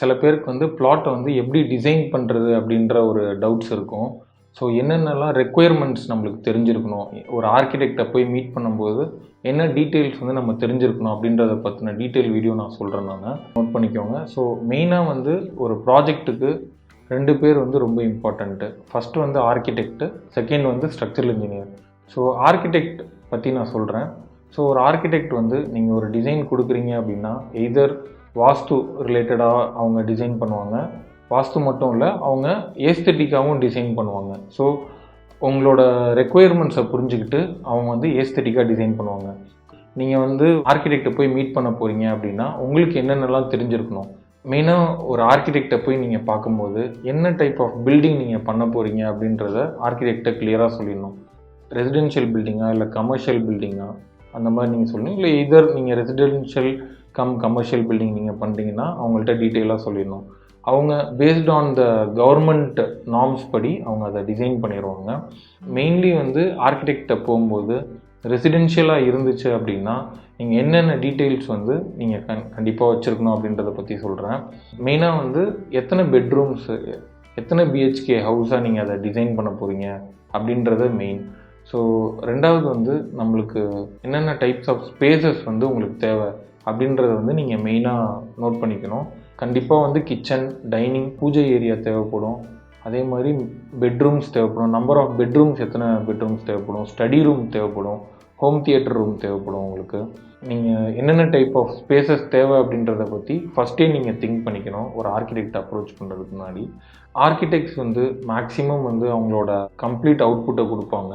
சில பேருக்கு வந்து பிளாட்டை வந்து எப்படி டிசைன் பண்ணுறது அப்படின்ற ஒரு டவுட்ஸ் இருக்கும். ஸோ என்னென்னலாம் ரெக்குயர்மெண்ட்ஸ் நம்மளுக்கு தெரிஞ்சிருக்கணும்? ஒரு ஆர்கிடெக்டை போய் மீட் பண்ணும்போது என்ன டீட்டெயில்ஸ் வந்து நம்ம தெரிஞ்சிருக்கணும் அப்படின்றத பற்றின டீட்டெயில் வீடியோ நான் சொல்கிறேன் நான். நோட் பண்ணிக்கோங்க. ஸோ மெயினாக வந்து ஒரு ப்ராஜெக்ட்டுக்கு ரெண்டு பேர் வந்து ரொம்ப இம்பார்ட்டண்ட்டு ஃபஸ்ட்டு வந்து ஆர்கிடெக்ட்டு செகண்ட் வந்து ஸ்ட்ரக்சரல் இன்ஜினியர் ஸோ ஆர்கிடெக்ட் பற்றி நான் சொல்கிறேன் ஸோ ஒரு ஆர்கிடெக்ட் வந்து நீங்கள் ஒரு டிசைன் கொடுக்குறீங்க அப்படின்னா எய்தர் வாஸ்து ரிலேட்டடாக அவங்க டிசைன் பண்ணுவாங்க. வாஸ்து மட்டும் இல்லை அவங்க ஏஸ்தட்டிக்காகவும் டிசைன் பண்ணுவாங்க. ஸோ உங்களோட ரெக்குயர்மெண்ட்ஸை புரிஞ்சுக்கிட்டு அவங்க வந்து ஏஸ்தட்டிக்காக டிசைன் பண்ணுவாங்க. நீங்கள் வந்து ஆர்கிடெக்டை போய் மீட் பண்ண போகிறீங்க அப்படின்னா உங்களுக்கு என்னென்னலாம் தெரிஞ்சிருக்கணும்? மெயினாக ஒரு ஆர்கிடெக்டை போய் நீங்கள் பார்க்கும்போது என்ன டைப் ஆஃப் பில்டிங் நீங்கள் பண்ண போகிறீங்க அப்படின்றத ஆர்கிடெக்டை கிளியராக சொல்லிடணும். ரெசிடென்ஷியல் பில்டிங்கா இல்லை கமர்ஷியல் பில்டிங்கா அந்த மாதிரி நீங்கள் சொல்லணும். இல்லை இதர் நீங்கள் ரெசிடென்ஷியல் கம் கமர்ஷியல் பில்டிங் நீங்கள் பண்ணுறீங்கன்னா அவங்கள்ட்ட டீட்டெயிலாக சொல்லிடணும். அவங்க based on the government norms படி அவங்க அதை டிசைன் பண்ணிடுவாங்க. மெயின்லி வந்து ஆர்கிடெக்டை போகும்போது ரெசிடென்ஷியலாக இருந்துச்சு அப்படின்னா நீங்கள் என்னென்ன டீட்டெயில்ஸ் வந்து நீங்கள் கண் கண்டிப்பாக வச்சுருக்கணும் அப்படின்றத பற்றி சொல்கிறேன் மெயினாக வந்து எத்தனை பெட்ரூம்ஸு எத்தனை பிஹெச்கே ஹவுஸாக நீங்கள் அதை டிசைன் பண்ண போகிறீங்க அப்படின்றத மெயின் ஸோ ரெண்டாவது வந்து நம்மளுக்கு என்னென்ன டைப்ஸ் ஆஃப் ஸ்பேசஸ் வந்து உங்களுக்கு தேவை? அப்படின்றத வந்து நீங்கள் மெயினாக நோட் பண்ணிக்கணும். கண்டிப்பாக வந்து கிச்சன் டைனிங் பூஜை ஏரியா தேவைப்படும். அதே மாதிரி பெட்ரூம்ஸ் தேவைப்படும். நம்பர் ஆஃப் பெட்ரூம்ஸ் எத்தனை பெட்ரூம்ஸ் தேவைப்படும்? ஸ்டடி ரூம் தேவைப்படும். ஹோம் தியேட்டர் ரூம் தேவைப்படும் உங்களுக்கு. நீங்கள் என்னென்ன டைப் ஆஃப் ஸ்பேசஸ் தேவை அப்படின்றத பற்றி ஃபஸ்ட்டே நீங்கள் திங்க் பண்ணிக்கணும். ஒரு ஆர்கிடெக்ட் அப்ரோச் பண்ணுறதுக்கு முன்னாடி. ஆர்கிடெக்ட்ஸ் வந்து மேக்ஸிமம் வந்து அவங்களோட கம்ப்ளீட் அவுட்புட்டை கொடுப்பாங்க.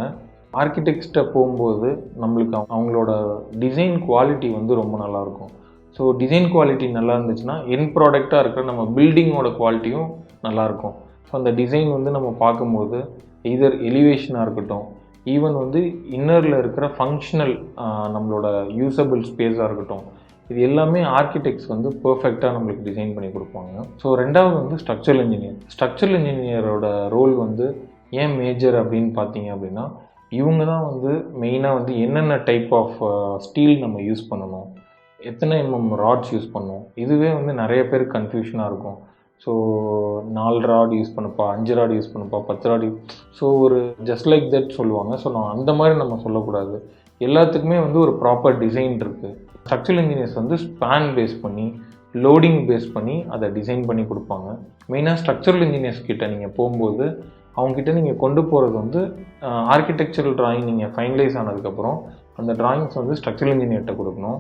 ஆர்கிடெக்ட்ஸ்கிட்ட போகும்போது நம்மளுக்கு அவங்களோட டிசைன் குவாலிட்டி வந்து ரொம்ப நல்லாயிருக்கும் ஸோ டிசைன் குவாலிட்டி நல்லா இருந்துச்சுன்னா என் ப்ராடக்டாக இருக்கிற நம்ம பில்டிங்கோட குவாலிட்டியும் நல்லாயிருக்கும் ஸோ அந்த டிசைன் வந்து நம்ம பார்க்கும்போது இதர் எலிவேஷனாக இருக்கட்டும் ஈவன் வந்து இன்னரில் இருக்கிற ஃபங்க்ஷனல் நம்மளோட யூசபிள் ஸ்பேஸாக இருக்கட்டும் இது எல்லாமே ஆர்கிடெக்ட்ஸ் வந்து பர்ஃபெக்டாக நம்மளுக்கு டிசைன் பண்ணி கொடுப்பாங்க. ஸோ ரெண்டாவது வந்து ஸ்ட்ரக்சரல் இன்ஜினியர் ஸ்ட்ரக்சரல் இன்ஜினியரோட ரோல் வந்து ஏன் மேஜர் அப்படின்னு பார்த்தீங்க அப்படின்னா இவங்க தான் வந்து மெயினாக வந்து என்னென்ன டைப் ஆஃப் ஸ்டீல் நம்ம யூஸ் பண்ணணும் எத்தனை எம்எம் ராட்ஸ் யூஸ் பண்ணணும் இதுவே வந்து நிறைய பேர் கன்ஃபியூஷனாக இருக்கும். ஸோ நாலு ராட் யூஸ் பண்ணப்பா அஞ்சு ராட் யூஸ் பண்ணுப்பா பத்து ராட் ஸோ ஒரு ஜஸ்ட் லைக் தட் சொல்லுவாங்க. ஸோ நான் அந்த மாதிரி நம்ம சொல்லக்கூடாது. எல்லாத்துக்குமே வந்து ஒரு ப்ராப்பர் டிசைன் இருக்குது ஸ்ட்ரக்சரல் இன்ஜினியர்ஸ் வந்து ஸ்பேன் பேஸ் பண்ணி லோடிங் பேஸ் பண்ணி அதை டிசைன் பண்ணி கொடுப்பாங்க. மெயினாக ஸ்ட்ரக்சரல் இன்ஜினியர்ஸ் கிட்ட நீங்கள் போகும்போது அவங்ககிட்ட நீங்கள் கொண்டு போகிறது வந்து ஆர்கிடெக்சரல் ட்ராயிங் நீங்கள் ஃபைனலைஸ் ஆனதுக்கப்புறம் அந்த ட்ராயிங்ஸ் வந்து ஸ்ட்ரக்சரல் இன்ஜினியர்கிட்ட கொடுக்கணும்.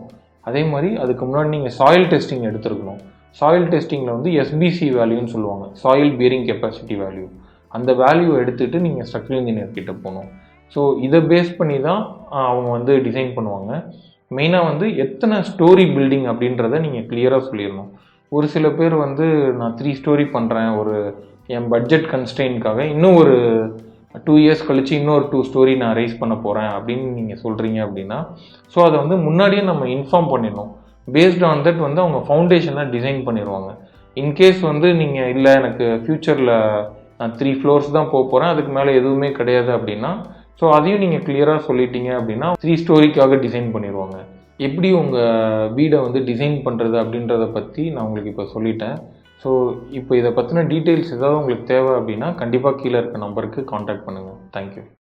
அதே மாதிரி அதுக்கு முன்னாடி நீங்கள் சாயில் டெஸ்டிங் எடுத்துருக்கணும். சாயில் டெஸ்டிங்கில் வந்து எஸ்பிசி வேல்யூன்னு சொல்லுவாங்க. சாயில் பியரிங் கெப்பாசிட்டி வேல்யூ அந்த வேல்யூ எடுத்துகிட்டு நீங்கள் ஸ்ட்ரக்சரல் இன்ஜினியர் கிட்டே போகணும். ஸோ இதை பேஸ் பண்ணி தான் அவங்க வந்து டிசைன் பண்ணுவாங்க. மெயினாக வந்து எத்தனை ஸ்டோரி பில்டிங் அப்படின்றத நீங்கள் கிளியராக சொல்லிடணும். ஒரு சில பேர் வந்து நான் த்ரீ ஸ்டோரி பண்ணுறேன் ஒரு என் பட்ஜெட் கன்ஸ்டெயின்காக இன்னும் ஒரு டூ இயர்ஸ் கழித்து இன்னொரு டூ ஸ்டோரி நான் ரைஸ் பண்ண போகிறேன் அப்படின்னு நீங்கள் சொல்கிறீங்க அப்படின்னா ஸோ அதை வந்து முன்னாடியே நம்ம இன்ஃபார்ம் பண்ணிடணும். பேஸ்ட் ஆன் தட் வந்து அவங்க ஃபவுண்டேஷனாக டிசைன் பண்ணிடுவாங்க. இன்கேஸ் வந்து நீங்கள் இல்லை எனக்கு ஃப்யூச்சரில் நான் த்ரீ ஃப்ளோர்ஸ் தான் போக போகிறேன் அதுக்கு மேலே எதுவுமே கிடையாது அப்படின்னா ஸோ அதையும் நீங்கள் கிளியராக சொல்லிட்டீங்க அப்படின்னா த்ரீ ஸ்டோரிக்காக டிசைன் பண்ணிடுவாங்க. எப்படி உங்கள் வீடை வந்து டிசைன் பண்ணுறது அப்படின்றத பற்றி நான் உங்களுக்கு இப்போ சொல்லிட்டேன். ஸோ இப்போ இதை பற்றின டீட்டெயில்ஸ் ஏதாவது உங்களுக்கு தேவை அப்படின்னா கண்டிப்பாக கீழே இருக்க நம்பருக்கு காண்டாக்ட் பண்ணுங்கள் தேங்க்யூ